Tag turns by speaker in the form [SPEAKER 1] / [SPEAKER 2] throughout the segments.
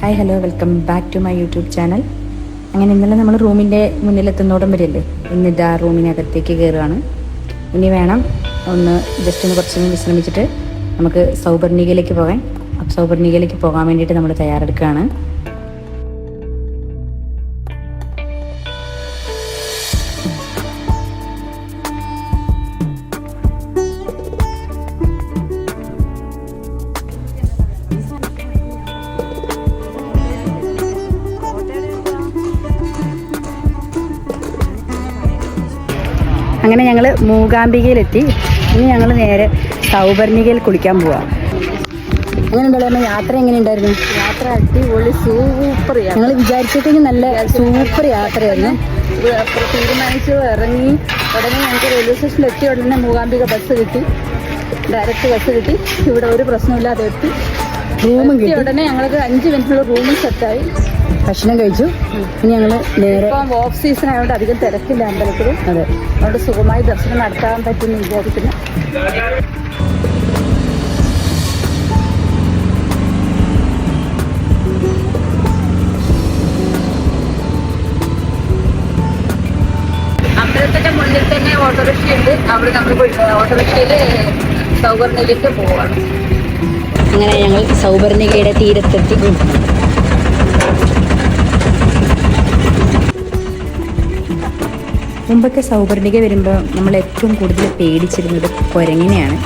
[SPEAKER 1] Hi hello welcome back to my YouTube channel അങ്ങനെ ഇന്നലെ നമ്മൾ റൂമിന്റെ മുന്നിലെത്തുന്നോടം വരെയല്ലേ? ഇന്നിതാ റൂമിനകത്തേക്ക് കയറുകയാണ് ഇനി വേണം ഒന്ന് ജസ്റ്റ് ഒന്ന് കുറച്ചൊന്ന് വിശ്രമിച്ചിട്ട് നമുക്ക് സൗപർണികയിലേക്ക് പോകാൻ. സൗപർണികയിലേക്ക് പോകാൻ വേണ്ടിയിട്ട് നമ്മൾ തയ്യാറെടുക്കുകയാണ്. അങ്ങനെ ഞങ്ങൾ മൂകാംബികയിലെത്തി. ഇനി ഞങ്ങൾ നേരെ സൗപർണികയിൽ കുളിക്കാൻ പോവാം. എങ്ങനെയുണ്ടല്ലോ യാത്ര എങ്ങനെയുണ്ടായിരുന്നു
[SPEAKER 2] യാത്ര അടിപൊളി സൂപ്പർ
[SPEAKER 1] ഞങ്ങൾ വിചാരിച്ചിട്ടെങ്കിൽ നല്ല സൂപ്പർ യാത്രയായിരുന്നു.
[SPEAKER 2] തീരുമാനിച്ചു ഇറങ്ങി. ഉടനെ ഞങ്ങൾക്ക് റെയിൽവേ സ്റ്റേഷനിൽ എത്തിയ ഉടനെ മൂകാംബിക ബസ് കിട്ടി. ഡയറക്റ്റ് ബസ് കിട്ടി. ഇവിടെ ഒരു പ്രശ്നമില്ലാതെ എത്തി.
[SPEAKER 1] റൂമും കിട്ടി.
[SPEAKER 2] ഉടനെ ഞങ്ങൾക്ക് അഞ്ച് മിനിറ്റുള്ള റൂമിൽ സെറ്റായി.
[SPEAKER 1] ഭക്ഷണം കഴിച്ചു. ഇനി ഞങ്ങൾ നേരെ
[SPEAKER 2] ഇപ്പം ഓഫ് സീസൺ ആയതുകൊണ്ട് അധികം തിരക്കില്ല അമ്പലത്തിൽ
[SPEAKER 1] അതെ.
[SPEAKER 2] അതുകൊണ്ട് സുഖമായി ദർശനം നടത്താൻ പറ്റുമെന്ന് വിചാരിക്കുന്നു. അമ്പലത്തിന്റെ മുന്നിൽ തന്നെ ഓട്ടോറിക്ഷയുണ്ട് അവിടെ നമ്മൾ ഓട്ടോറിക്ഷയിൽ സൗകര്യത്തിലേക്ക് പോവാണ്.
[SPEAKER 1] അങ്ങനെ ഞങ്ങൾ സൗപർണികയുടെ തീരത്തെത്തി. മുമ്പൊക്കെ സൗപർണിക വരുമ്പോൾ നമ്മൾ ഏറ്റവും കൂടുതൽ പേടിച്ചിരുന്നത് കുരങ്ങിനെയാണ്.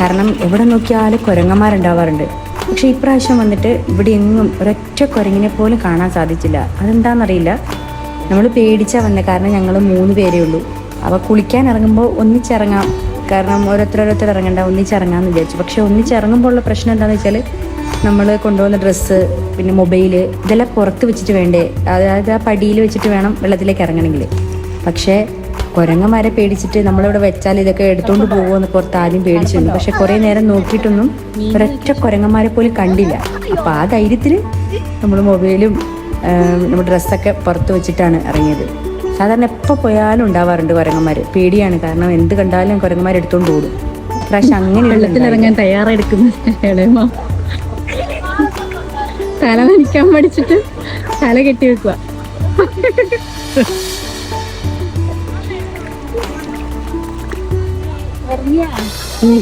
[SPEAKER 1] കാരണം എവിടെ നോക്കിയാലും കുരങ്ങന്മാരുണ്ടാവാറുണ്ട്. പക്ഷേ ഇപ്രാവശ്യം വന്നിട്ട് ഇവിടെ എങ്ങും ഒരൊറ്റ കുരങ്ങിനെ പോലും കാണാൻ സാധിച്ചില്ല. അതെന്താണെന്നറിയില്ല നമ്മൾ പേടിച്ചാൽ വന്നത് കാരണം ഞങ്ങൾ മൂന്ന് പേരേ ഉള്ളൂ. അപ്പോൾ കുളിക്കാൻ ഇറങ്ങുമ്പോൾ ഒന്നിച്ചിറങ്ങാം. കാരണം ഓരോരുത്തരോരോരുത്തർ ഇറങ്ങണ്ട ഒന്നിച്ചിറങ്ങാമെന്ന് വിചാരിച്ചു. പക്ഷേ ഒന്നിച്ചിറങ്ങുമ്പോൾ ഉള്ള പ്രശ്നം എന്താണെന്ന് വെച്ചാൽ നമ്മൾ കൊണ്ടുപോകുന്ന ഡ്രസ്സ് പിന്നെ മൊബൈൽ ഇതെല്ലാം പുറത്ത് വെച്ചിട്ട് വേണ്ടേ? അതായത് ആ പടിയിൽ വെച്ചിട്ട് വേണം വെള്ളത്തിലേക്ക് ഇറങ്ങണമെങ്കിൽ പക്ഷേ കുരങ്ങന്മാരെ പേടിച്ചിട്ട് നമ്മളിവിടെ വെച്ചാൽ ഇതൊക്കെ എടുത്തുകൊണ്ട് പോകുമെന്ന് പുറത്ത് ആദ്യം പേടിച്ചിരുന്നു. പക്ഷെ കുറേ നേരം നോക്കിയിട്ടൊന്നും ഒരൊറ്റ കുരങ്ങന്മാരെ പോലും കണ്ടില്ല. അപ്പോൾ ആ ധൈര്യത്തിൽ നമ്മൾ മൊബൈലും നമ്മുടെ ഡ്രസ്സൊക്കെ പുറത്ത് വെച്ചിട്ടാണ് ഇറങ്ങിയത്. സാധാരണ എപ്പോൾ പോയാലും ഉണ്ടാവാറുണ്ട് കുരങ്ങന്മാർ പേടിയാണ്. കാരണം എന്ത് കണ്ടാലും കുരങ്ങന്മാർ എടുത്തുകൊണ്ട് ഓടും. പ്രാവശ്യം അങ്ങനെ
[SPEAKER 2] വെള്ളത്തിലിറങ്ങാൻ തയ്യാറെടുക്കുന്നു തല നനയ്ക്കാൻ പഠിച്ചിട്ട് തല കെട്ടി വെക്കുക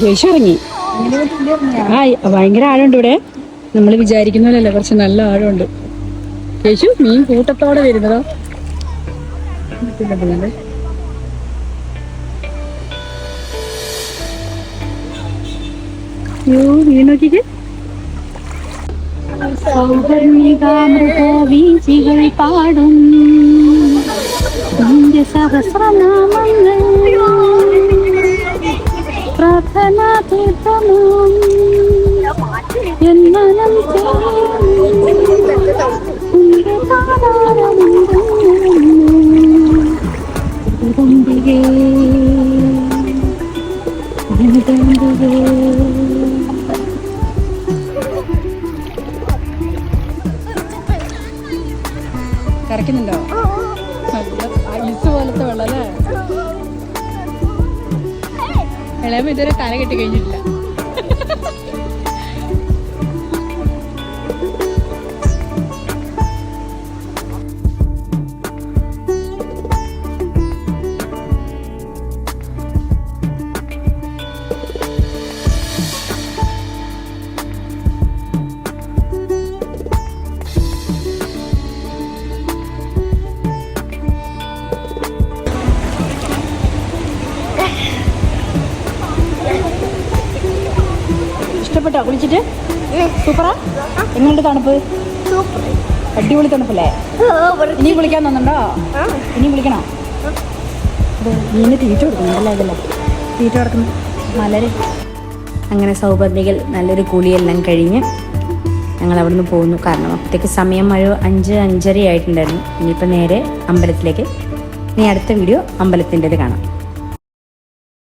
[SPEAKER 1] കേശു ഇറങ്ങി. ആ ഭയങ്കര ആഴമുണ്ട് ഇവിടെ.
[SPEAKER 2] നമ്മൾ വിചാരിക്കുന്നതല്ലേ കുറച്ച് നല്ല ആഴമുണ്ട്. കേശു മീൻ കൂട്ടത്തോടെ വരുന്നതോ? മീൻ നോക്കിക്കേ.
[SPEAKER 1] വീചികൾ പാടും. നിന്റെ സഹസ്രനാമങ്ങൾ പ്രാർത്ഥനാ തീർത്ഥമാം
[SPEAKER 2] കറക്കുന്നുണ്ടോ നല്ല ഐസ് പോലത്തെ വെള്ളം അല്ലേ? ഇളയമ്മ ഇതുവരെ തല കെട്ടി കഴിഞ്ഞിട്ടില്ല.
[SPEAKER 1] ഇഷ്ടപ്പെട്ടോ? കുളിച്ചിട്ട്? സൂപ്പറാ? എങ്ങനെയുണ്ട് തണുപ്പ്? അടിപൊളി തണുപ്പല്ലേ? ഇനി വിളിക്കാൻ തോന്നുന്നുണ്ടോ ഇനി വിളിക്കണോ? മീന് തീറ്റ കൊടുക്കുന്നുണ്ടല്ലേ അതല്ലേ തീറ്റ കൊടുക്കുന്നു. മലര്. അങ്ങനെ സൗപർണികൾ നല്ലൊരു കുളിയെല്ലാം കഴിഞ്ഞ് ഞങ്ങൾ അവിടുന്ന് പോകുന്നു. കാരണം അപ്പോഴത്തേക്ക് സമയം മഴ അഞ്ച് അഞ്ചര ആയിട്ടുണ്ടായിരുന്നു ഇനിയിപ്പോൾ നേരെ അമ്പലത്തിലേക്ക്. ഇനി അടുത്ത വീഡിയോ അമ്പലത്തിന്റെ കാണാം.